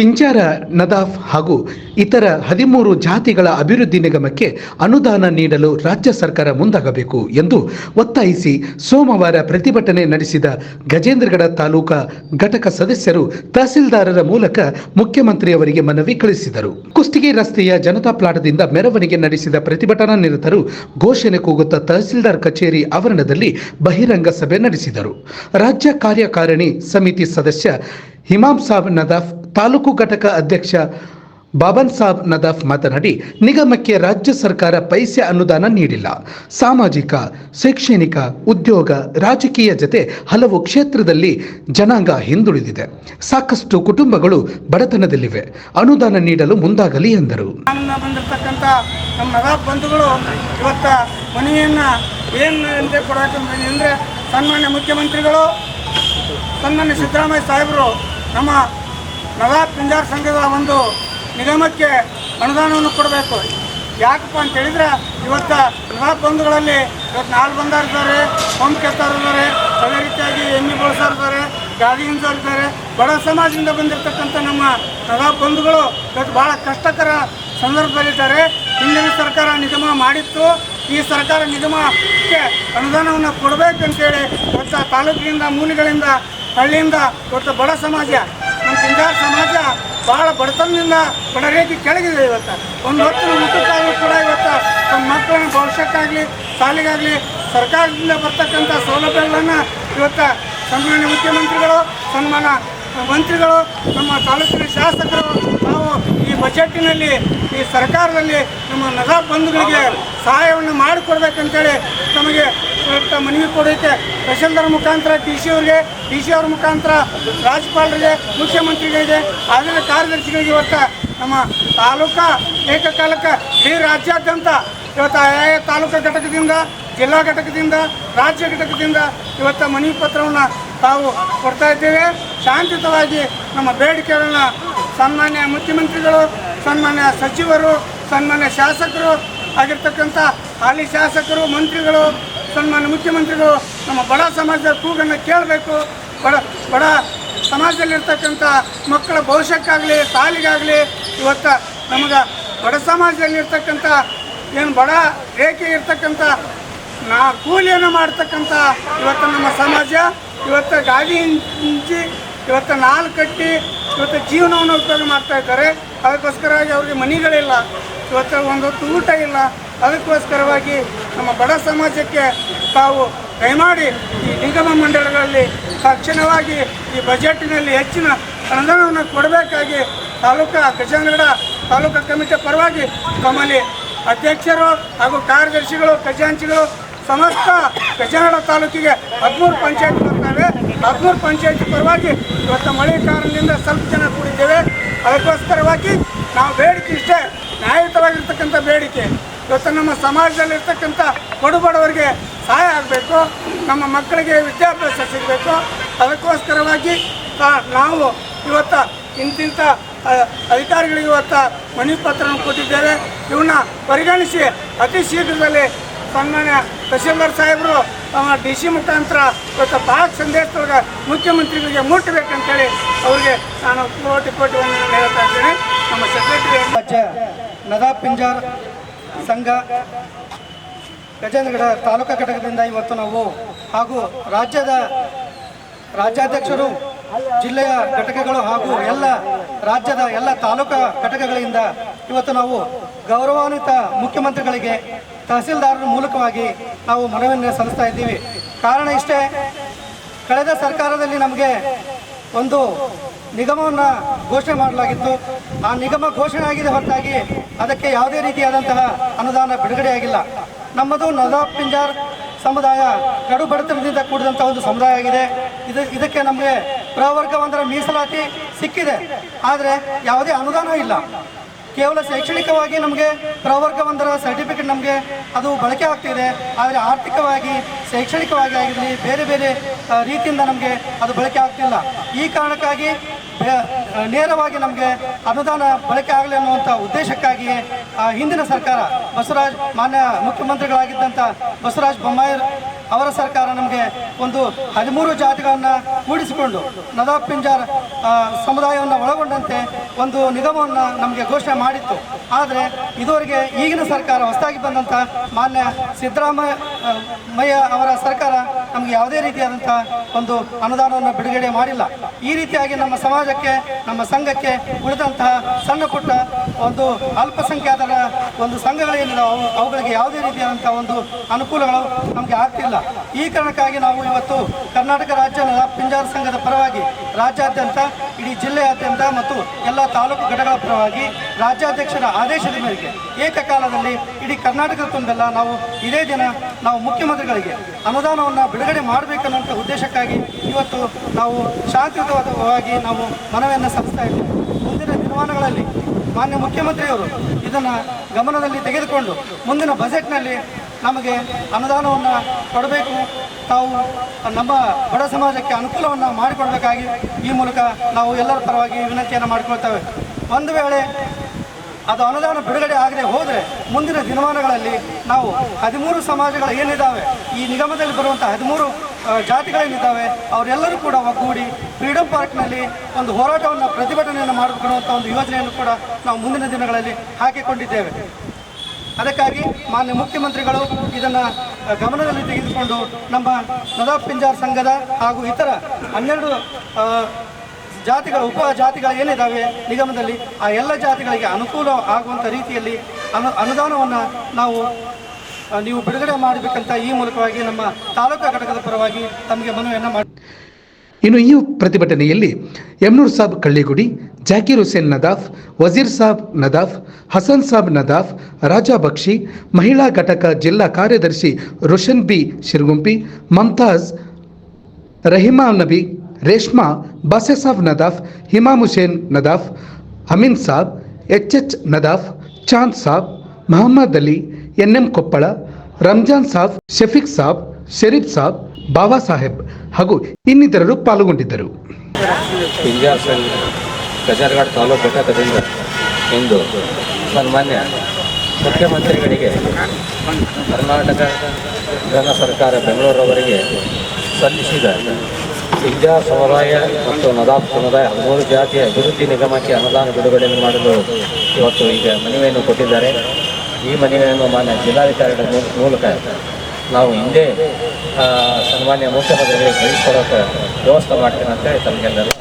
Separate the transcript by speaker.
Speaker 1: ಪಿಂಜಾರ ನದಾಫ್ ಹಾಗೂ ಇತರ ಹದಿಮೂರು ಜಾತಿಗಳ ಅಭಿವೃದ್ಧಿ ನಿಗಮಕ್ಕೆ ಅನುದಾನ ನೀಡಲು ರಾಜ್ಯ ಸರ್ಕಾರ ಮುಂದಾಗಬೇಕು ಎಂದು ಒತ್ತಾಯಿಸಿ ಸೋಮವಾರ ಪ್ರತಿಭಟನೆ ನಡೆಸಿದ ಗಜೇಂದ್ರಗಡ ತಾಲೂಕಾ ಘಟಕ ಸದಸ್ಯರು ತಹಸೀಲ್ದಾರರ ಮೂಲಕ ಮುಖ್ಯಮಂತ್ರಿಯವರಿಗೆ ಮನವಿ ಕಳಿಸಿದರು. ಕುಷ್ಟಗಿ ರಸ್ತೆಯ ಜನತಾ ಪ್ಲಾಟದಿಂದ ಮೆರವಣಿಗೆ ನಡೆಸಿದ ಪ್ರತಿಭಟನಾ ನಿರತರು ಘೋಷಣೆ ಕೂಗುತ್ತಾ ತಹಸೀಲ್ದಾರ್ ಕಚೇರಿ ಆವರಣದಲ್ಲಿ ಬಹಿರಂಗ ಸಭೆ ನಡೆಸಿದರು. ರಾಜ್ಯ ಕಾರ್ಯಕಾರಿಣಿ ಸಮಿತಿ ಸದಸ್ಯ ಹಿಮಾಮ್ ಸಾಬ್ ನದಾಫ್ ತಾಲೂಕು ಘಟಕ ಅಧ್ಯಕ್ಷ ಬಾಬನ್ ಸಾಬ್ ನದಾಫ್ ಮಾತನಾಡಿ, ನಿಗಮಕ್ಕೆ ರಾಜ್ಯ ಸರ್ಕಾರ ಪೈಸೆ ಅನುದಾನ ನೀಡಿಲ್ಲ. ಸಾಮಾಜಿಕ, ಶೈಕ್ಷಣಿಕ, ಉದ್ಯೋಗ, ರಾಜಕೀಯ ಜತೆ ಹಲವು ಕ್ಷೇತ್ರದಲ್ಲಿ ಜನಾಂಗ ಹಿಂದುಳಿದಿದೆ. ಸಾಕಷ್ಟು ಕುಟುಂಬಗಳು ಬಡತನದಲ್ಲಿವೆ. ಅನುದಾನ ನೀಡಲು ಮುಂದಾಗಲಿ ಎಂದರು.
Speaker 2: ಸನ್ಮಾನ್ಯ ಮುಖ್ಯಮಂತ್ರಿಗಳು ಸನ್ಮಾನ್ಯ ಸಿದ್ದರಾಮಯ್ಯ ಸಾಹೇಬರು ನಮ್ಮ ನವಾಬ್ ಪಿಂಜಾರ್ ಸಂಘದ ಒಂದು ನಿಗಮಕ್ಕೆ ಅನುದಾನವನ್ನು ಕೊಡಬೇಕು. ಯಾಕಪ್ಪ ಅಂತ ಹೇಳಿದ್ರೆ, ಇವತ್ತು ನವಾಬ್ ಬಂಧುಗಳಲ್ಲಿ ಇವತ್ತು ನಾಲ್ಕು ಬಂದಾರ್ ಇದ್ದಾರೆ. ಹೋಮ್ ಕೆತ್ತಾರ್ ಇದ್ದಾರೆ. ಅದೇ ರೀತಿಯಾಗಿ ಎಮ್ಮಿ ಬಳಸಾರ್ ಇದ್ದಾರೆ. ಗಾದಿ ಹಿಂಸಾರ್ ಇದ್ದಾರೆ. ಬಡ ಸಮಾಜದಿಂದ ಬಂದಿರತಕ್ಕಂಥ ನಮ್ಮ ನವಾಬ್ ಬಂಧುಗಳು ಇವತ್ತು ಭಾಳ ಕಷ್ಟಕರ ಸಂದರ್ಭದಲ್ಲಿದ್ದಾರೆ. ಹಿಂದಿನ ಸರ್ಕಾರ ನಿಗಮ ಮಾಡಿತ್ತು. ಈ ಸರ್ಕಾರ ನಿಗಮಕ್ಕೆ ಅನುದಾನವನ್ನು ಕೊಡಬೇಕಂತೇಳಿ ಇವತ್ತು ತಾಲೂಕಿನಿಂದ, ಮೂಲೆಗಳಿಂದ ಹಳ್ಳಿಯಿಂದ ಇವತ್ತು ಬಡ ಸಮಾಜ, ನಮ್ಮ ಪಿಂಜಾರ್ ಸಮಾಜ ಭಾಳ ಬಡತನದಿಂದ ಬಡರೇಖೆ ಕೆಳಗಿದೆ ಇವತ್ತು. ಒಂದು ಹೊತ್ತಿನ ಊಟಕ್ಕಾಗಲಿ ಕೂಡ ಇವತ್ತು ನಮ್ಮ ಮಕ್ಕಳನ್ನ ಭವಿಷ್ಯಕ್ಕಾಗಲಿ, ಶಾಲೆಗಾಗಲಿ, ಸರ್ಕಾರದಿಂದ ಬರ್ತಕ್ಕಂಥ ಸೌಲಭ್ಯಗಳನ್ನು ಇವತ್ತು ಸನ್ಮಾನ್ಯ ಮುಖ್ಯಮಂತ್ರಿಗಳು ಸನ್ಮಾನ ಮಂತ್ರಿಗಳು, ನಮ್ಮ ತಾಲೂಕಿನ ಶಾಸಕರು, ನಾವು ಈ ಬಜೆಟ್ಟಿನಲ್ಲಿ, ಈ ಸರ್ಕಾರದಲ್ಲಿ ನಮ್ಮ ನಗರ ಬಂಧುಗಳಿಗೆ ಸಹಾಯವನ್ನು ಮಾಡಿಕೊಡ್ಬೇಕಂತೇಳಿ ನಮಗೆ ಮನವಿ ಕೊಡೋಕ್ಕೆ ತಹಶೀಲ್ದಾರ್ ಮುಖಾಂತರ, ಟಿ ಸಿ ಅವ್ರಿಗೆ, ಟಿ ಸಿ ಅವ್ರ ಮುಖಾಂತರ, ರಾಜ್ಯಪಾಲರಿಗೆ, ಮುಖ್ಯಮಂತ್ರಿಗಳಿಗೆ ಆಗಿನ ಕಾರ್ಯದರ್ಶಿಗಳಿಗೆ ಇವತ್ತು ನಮ್ಮ ತಾಲೂಕಾ ಏಕಕಾಲಕ್ಕೆ ಇಡೀ ರಾಜ್ಯಾದ್ಯಂತ ಇವತ್ತು ಆಯಾ ತಾಲೂಕಾ ಘಟಕದಿಂದ, ಜಿಲ್ಲಾ ಘಟಕದಿಂದ, ರಾಜ್ಯ ಘಟಕದಿಂದ ಇವತ್ತು ಮನವಿ ಪತ್ರವನ್ನು ತಾವು ಕೊಡ್ತಾ ಇದ್ದೇವೆ. ಶಾಂತಿಯುತವಾಗಿ ನಮ್ಮ ಬೇಡಿಕೆಗಳನ್ನು ಸನ್ಮಾನ್ಯ ಮುಖ್ಯಮಂತ್ರಿಗಳು, ಸನ್ಮಾನ್ಯ ಸಚಿವರು, ಸನ್ಮಾನ್ಯ ಶಾಸಕರು, ಆಗಿರ್ತಕ್ಕಂಥ ಹಾಲಿ ಶಾಸಕರು, ಮಂತ್ರಿಗಳು ಸನ್ಮಾನ್ಯ ಮುಖ್ಯಮಂತ್ರಿಗಳು, ನಮ್ಮ ಬಡ ಸಮಾಜದ ಕೂಗನ್ನು ಕೇಳಬೇಕು. ಬಡ ಬಡ ಸಮಾಜದಲ್ಲಿರ್ತಕ್ಕಂಥ ಮಕ್ಕಳ ಭವಿಷ್ಯಕ್ಕಾಗಲಿ, ಸಾಲಿಗಾಗಲಿ, ಇವತ್ತು ನಮಗೆ ಬಡ ಸಮಾಜದಲ್ಲಿರ್ತಕ್ಕಂಥ, ಏನು ಬಡ ರೇಖೆ ಇರ್ತಕ್ಕಂಥ, ನಾ ಕೂಲಿಯನ್ನು ಮಾಡ್ತಕ್ಕಂಥ, ಇವತ್ತು ನಮ್ಮ ಸಮಾಜ, ಇವತ್ತು ಗಾಡಿ ಹಿಂಚಿ, ಇವತ್ತು ನಾಲ್ ಕಟ್ಟಿ, ಇವತ್ತು ಜೀವನವನ್ನು ಉಪಯೋಗ ಮಾಡ್ತಾ ಇದ್ದಾರೆ. ಅದಕ್ಕೋಸ್ಕರವಾಗಿ ಅವ್ರಿಗೆ ಮನೆಗಳಿಲ್ಲ. ಇವತ್ತು ಒಂದು ಹೊತ್ತು ಊಟ ಇಲ್ಲ. ಅದಕ್ಕೋಸ್ಕರವಾಗಿ ನಮ್ಮ ಬಡ ಸಮಾಜಕ್ಕೆ ತಾವು ದಯಮಾಡಿ ಈ ನಿಗಮ ಮಂಡಳಗಳಲ್ಲಿ ತಕ್ಷಣವಾಗಿ ಈ ಬಜೆಟ್ನಲ್ಲಿ ಹೆಚ್ಚಿನ ಅನುದಾನವನ್ನು ಕೊಡಬೇಕಾಗಿ ತಾಲೂಕಾ ಗಜೇಂದ್ರಗಡ ತಾಲೂಕಾ ಕಮಿಟಿ ಪರವಾಗಿ ನಮ್ಮಲ್ಲಿ ಅಧ್ಯಕ್ಷರು ಹಾಗೂ ಕಾರ್ಯದರ್ಶಿಗಳು, ಖಜಾಂಚಿಗಳು, ಸಮಸ್ತ ಗಜೇಂದ್ರಗಡ ತಾಲೂಕಿಗೆ ಹದಿಮೂರು ಪಂಚಾಯತ್ ಬರ್ತವೆ. ಹದಿಮೂರು ಪಂಚಾಯತ್ ಪರವಾಗಿ ಇವತ್ತು ಮಳೆ ಕಾರಣದಿಂದ ಸ್ವಲ್ಪ ಜನ ಕೂಡಿದ್ದೇವೆ. ಅದಕ್ಕೋಸ್ಕರವಾಗಿ ನಾವು ಬೇಡಿಕೆ ಇಷ್ಟೇ, ನ್ಯಾಯಯುತವಾಗಿರ್ತಕ್ಕಂಥ ಬೇಡಿಕೆ. ಇವತ್ತು ನಮ್ಮ ಸಮಾಜದಲ್ಲಿರ್ತಕ್ಕಂಥ ಬಡಬಡವರಿಗೆ ಸಹಾಯ ಆಗಬೇಕು, ನಮ್ಮ ಮಕ್ಕಳಿಗೆ ವಿದ್ಯಾಭ್ಯಾಸ ಸಿಗಬೇಕು. ಅದಕ್ಕೋಸ್ಕರವಾಗಿ ನಾವು ಇವತ್ತು ಇಂತಿಂಥ ಅಧಿಕಾರಿಗಳಿಗೆ ಇವತ್ತು ಮನವಿ ಪತ್ರವನ್ನು ಕೊಟ್ಟಿದ್ದೇವೆ. ಇವನ್ನ ಪರಿಗಣಿಸಿ ಅತಿ ಶೀಘ್ರದಲ್ಲಿ ಸನ್ಮಾನ್ಯ ತಹಶೀಲ್ದಾರ್ ಸಾಹೇಬರು ಡಿ ಸಿ ಮುಖಾಂತರ ಇವತ್ತು ಪಾಕ್ ಸಂದೇಶದೊಳಗೆ ಮುಖ್ಯಮಂತ್ರಿಗಳಿಗೆ ಮುಟ್ಟಬೇಕಂತೇಳಿ ಅವರಿಗೆ ನಾನು ಕೋಟಿ ಕೋಟಿ ಹೇಳ್ತಾ ಇದ್ದೇನೆ. ನಮ್ಮ ಸೆಕ್ರೆಟರಿ
Speaker 3: ನದಾ ಪಿಂಜಾರ್ ಸಂಘ ಗಜೇಂದ್ರಗಡ ತಾಲೂಕಾ ಘಟಕದಿಂದ ಇವತ್ತು ನಾವು ಹಾಗೂ ರಾಜ್ಯದ ರಾಜ್ಯಾಧ್ಯಕ್ಷರು, ಜಿಲ್ಲೆಯ ಘಟಕಗಳು ಹಾಗೂ ಎಲ್ಲ ರಾಜ್ಯದ ಎಲ್ಲ ತಾಲೂಕಾ ಘಟಕಗಳಿಂದ ಇವತ್ತು ನಾವು ಗೌರವಾನ್ವಿತ ಮುಖ್ಯಮಂತ್ರಿಗಳಿಗೆ, ತಹಸೀಲ್ದಾರರ ಮೂಲಕವಾಗಿ ನಾವು ಮನವಿಯನ್ನು ಸಲ್ಲಿಸ್ತಾ ಇದ್ದೀವಿ. ಕಾರಣ ಇಷ್ಟೇ, ಕಳೆದ ಸರ್ಕಾರದಲ್ಲಿ ನಮಗೆ ಒಂದು ನಿಗಮವನ್ನು ಘೋಷಣೆ ಮಾಡಲಾಗಿತ್ತು. ಆ ನಿಗಮ ಘೋಷಣೆ ಆಗಿದೆ ಹೊರತಾಗಿ ಅದಕ್ಕೆ ಯಾವುದೇ ರೀತಿಯಾದಂತಹ ಅನುದಾನ ಬಿಡುಗಡೆಯಾಗಿಲ್ಲ ನಮ್ಮದು ನದಾ ಪಿಂಜಾರ್ ಸಮುದಾಯ ಕಡು ಬಡತನದಿಂದ ಕೂಡಿದಂಥ ಒಂದು ಸಮುದಾಯ ಆಗಿದೆ. ಇದು ಇದಕ್ಕೆ ನಮಗೆ ಪ್ರವರ್ಗವೊಂದರ ಮೀಸಲಾತಿ ಸಿಕ್ಕಿದೆ. ಆದರೆ ಯಾವುದೇ ಅನುದಾನ ಇಲ್ಲ. ಕೇವಲ ಶೈಕ್ಷಣಿಕವಾಗಿ ನಮಗೆ ಪ್ರವರ್ಗ ಒಂದರ ಸರ್ಟಿಫಿಕೇಟ್ ನಮಗೆ ಅದು ಬಳಕೆ ಆಗ್ತಿದೆ, ಆದರೆ ಆರ್ಥಿಕವಾಗಿ, ಶೈಕ್ಷಣಿಕವಾಗಿ ಆಗಿರಲಿ, ಬೇರೆ ಬೇರೆ ರೀತಿಯಿಂದ ನಮಗೆ ಅದು ಬಳಕೆ ಆಗ್ತಿಲ್ಲ. ಈ ಕಾರಣಕ್ಕಾಗಿ ನೇರವಾಗಿ ನಮಗೆ ಅನುದಾನ ಬಳಕೆ ಆಗಲಿ ಅನ್ನುವಂಥ ಉದ್ದೇಶಕ್ಕಾಗಿ ಹಿಂದಿನ ಸರ್ಕಾರ ಬಸವರಾಜ್ ಮಾನ್ಯ ಮುಖ್ಯಮಂತ್ರಿಗಳಾಗಿದ್ದಂಥ ಬಸವರಾಜ ಬೊಮ್ಮಾಯಿ ಅವರ ಸರ್ಕಾರ ನಮಗೆ ಒಂದು ಹದಿಮೂರು ಜಾತಿಗಳನ್ನು ಕೂಡಿಸಿಕೊಂಡು ನದಾಬ್ ಪಿಂಜಾರ್ ಸಮುದಾಯವನ್ನು ಒಳಗೊಂಡಂತೆ ಒಂದು ನಿಗಮವನ್ನು ನಮಗೆ ಘೋಷಣೆ ಮಾಡಿತ್ತು. ಆದರೆ ಇದುವರೆಗೆ ಈಗಿನ ಸರ್ಕಾರ ಹೊಸದಾಗಿ ಬಂದಂಥ ಮಾನ್ಯ ಸಿದ್ದರಾಮಯ್ಯ ಮಯ್ಯ ಅವರ ಸರ್ಕಾರ ನಮಗೆ ಯಾವುದೇ ರೀತಿಯಾದಂಥ ಒಂದು ಅನುದಾನವನ್ನು ಬಿಡುಗಡೆ ಮಾಡಿಲ್ಲ. ಈ ರೀತಿಯಾಗಿ ನಮ್ಮ ಸಮಾಜಕ್ಕೆ, ನಮ್ಮ ಸಂಘಕ್ಕೆ ಉಳಿದಂತಹ ಸಣ್ಣ ಪುಟ್ಟ ಒಂದು ಅಲ್ಪಸಂಖ್ಯಾತರ ಒಂದು ಸಂಘಗಳೇನಿದಾವೆ ಅವು ಅವುಗಳಿಗೆ ಯಾವುದೇ ರೀತಿಯಾದಂಥ ಒಂದು ಅನುಕೂಲಗಳು ನಮಗೆ ಆಗ್ತಿಲ್ಲ. ಈ ಕಾರಣಕ್ಕಾಗಿ ನಾವು ಇವತ್ತು ಕರ್ನಾಟಕ ರಾಜ್ಯ ಪಿಂಜಾರ ಸಂಘದ ಪರವಾಗಿ ರಾಜ್ಯಾದ್ಯಂತ, ಇಡೀ ಜಿಲ್ಲೆಯಾದ್ಯಂತ ಮತ್ತು ಎಲ್ಲ ತಾಲೂಕು ಘಟಕಗಳ ಪರವಾಗಿ ರಾಜ್ಯಾಧ್ಯಕ್ಷರ ಆದೇಶದ ಮೇರೆಗೆ ಏಕಕಾಲದಲ್ಲಿ ಇಡೀ ಕರ್ನಾಟಕದ ತುಂಬೆಲ್ಲ. ನಾವು ಇದೇ ದಿನ ನಾವು ಮುಖ್ಯಮಂತ್ರಿಗಳಿಗೆ ಅನುದಾನವನ್ನು ಬಿಡುಗಡೆ ಮಾಡಬೇಕನ್ನುವಂಥ ಉದ್ದೇಶಕ್ಕಾಗಿ ಇವತ್ತು ನಾವು ಶಾಂತಿಯುತವಾಗಿ ನಾವು ಮನವಿಯನ್ನು ಸಲ್ಲಿಸ್ತಾ ಇದ್ದೇವೆ. ಮುಂದಿನ ದಿನಮಾನಗಳಲ್ಲಿ ಮಾನ್ಯ ಮುಖ್ಯಮಂತ್ರಿಯವರು ಇದನ್ನು ಗಮನದಲ್ಲಿ ತೆಗೆದುಕೊಂಡು ಮುಂದಿನ ಬಜೆಟ್ನಲ್ಲಿ ನಮಗೆ ಅನುದಾನವನ್ನು ಕೊಡಬೇಕು. ತಾವು ನಮ್ಮ ಬಡ ಸಮಾಜಕ್ಕೆ ಅನುಕೂಲವನ್ನು ಮಾಡಿಕೊಡಬೇಕಾಗಿ ಈ ಮೂಲಕ ನಾವು ಎಲ್ಲರ ಪರವಾಗಿ ವಿನಂತಿಯನ್ನು ಮಾಡಿಕೊಳ್ತೇವೆ. ಒಂದು ವೇಳೆ ಅದು ಅನುದಾನ ಬಿಡುಗಡೆ ಆಗದೆ ಹೋದರೆ ಮುಂದಿನ ದಿನಮಾನಗಳಲ್ಲಿ ನಾವು ಹದಿಮೂರು ಸಮಾಜಗಳು ಏನಿದ್ದಾವೆ ಈ ನಿಗಮದಲ್ಲಿ ಬರುವಂಥ ಹದಿಮೂರು ಜಾತಿಗಳೇನಿದ್ದಾವೆ ಅವರೆಲ್ಲರೂ ಕೂಡ ಒಗ್ಗೂಡಿ ಫ್ರೀಡಂ ಪಾರ್ಕ್ನಲ್ಲಿ ಒಂದು ಹೋರಾಟವನ್ನು ಪ್ರತಿಭಟನೆಯನ್ನು ಮಾಡಿಕೊಡುವಂಥ ಒಂದು ಯೋಜನೆಯನ್ನು ಕೂಡ ನಾವು ಮುಂದಿನ ದಿನಗಳಲ್ಲಿ ಹಾಕಿಕೊಂಡಿದ್ದೇವೆ. ಅದಕ್ಕಾಗಿ ಮಾನ್ಯ ಮುಖ್ಯಮಂತ್ರಿಗಳು ಇದನ್ನು ಗಮನದಲ್ಲಿ ತೆಗೆದುಕೊಂಡು ನಮ್ಮ ನದಾಬ್ ಪಿಂಜಾರ್ ಸಂಘದ ಹಾಗೂ ಇತರ ಹನ್ನೆರಡು ಜಾತಿಗಳ, ಉಪ ಜಾತಿಗಳು ಏನಿದ್ದಾವೆ ನಿಗಮದಲ್ಲಿ, ಆ ಎಲ್ಲ ಜಾತಿಗಳಿಗೆ ಅನುಕೂಲ ಆಗುವಂಥ ರೀತಿಯಲ್ಲಿ ಅನು, ಅನುದಾನವನ್ನು ನಾವು ನೀವು ಬಿಡುಗಡೆ ಮಾಡಬೇಕಂತ ಈ ಮೂಲಕವಾಗಿ ನಮ್ಮ ತಾಲೂಕು ಘಟಕದ ಪರವಾಗಿ ತಮಗೆ ಮನವಿಯನ್ನು ಮಾಡಿ
Speaker 1: ಇನ್ನು ಈ ಪ್ರತಿಭಟನೆಯಲ್ಲಿ ಯಮ್ನೂರ್ ಸಾಬ್ ಕಳ್ಳಿಗುಡಿ, ಜಾಕಿರ್ ಹುಸೇನ್ ನದಾಫ್, ವಜೀರ್ ಸಾಬ್ ನದಾಫ್, ಹಸನ್ ಸಾಬ್ ನದಾಫ್, ರಾಜಾ ಬಕ್ಷಿ, ಮಹಿಳಾ ಘಟಕ ಜಿಲ್ಲಾ ಕಾರ್ಯದರ್ಶಿ Roshan B Shirgumpi, Mumtaz, Rahima Nabi, Reshma Basesab Nadaf, Himam Hussain Nadaf, Ameen Sab, H H Nadaf, Chand Sab, Mohammed Ali, N M Koppal, Ramzan Sab, Shafiq Sab, Sharif Sab, Baba Saheb ಹಾಗೂ ಇನ್ನಿತರರು ಪಾಲ್ಗೊಂಡಿದ್ದರು.
Speaker 4: ಕಜಾರ್ಘಾಟ್ ತಾಲೂಕು ಘಟಕದಿಂದ ಇಂದು ಸನ್ಮಾನ್ಯ ಮುಖ್ಯಮಂತ್ರಿಗಳಿಗೆ ಕರ್ನಾಟಕ ಜನ ಸರ್ಕಾರ ಬೆಂಗಳೂರವರಿಗೆ ಸಲ್ಲಿಸಿದ ಸಿಂಜಾ ಸಮುದಾಯ ಮತ್ತು ನದಾಬ್ ಸಮುದಾಯ ಹದಿಮೂರು ಜಾತಿಯ ಅಭಿವೃದ್ಧಿ ನಿಗಮಕ್ಕೆ ಅನುದಾನ ಬಿಡುಗಡೆ ಮಾಡಲು ಇವತ್ತು ಈಗ ಮನವಿಯನ್ನು ಕೊಟ್ಟಿದ್ದಾರೆ. ಈ ಮನವಿಯನ್ನು ಮಾನ್ಯ ಜಿಲ್ಲಾಧಿಕಾರಿಗಳ ಮೂಲಕ ನಾವು ಹಿಂದೆ ಸನ್ಮಾನ್ಯ ಮುಖ್ಯಮಂತ್ರಿಗಳಿಗೆ ಕಳಿಸ್ಕೊಡೋಕೆ ವ್ಯವಸ್ಥೆ ಮಾಡ್ತೇನೆ ಅಂತೇಳಿ ತಮಗೆಲ್ಲರೂ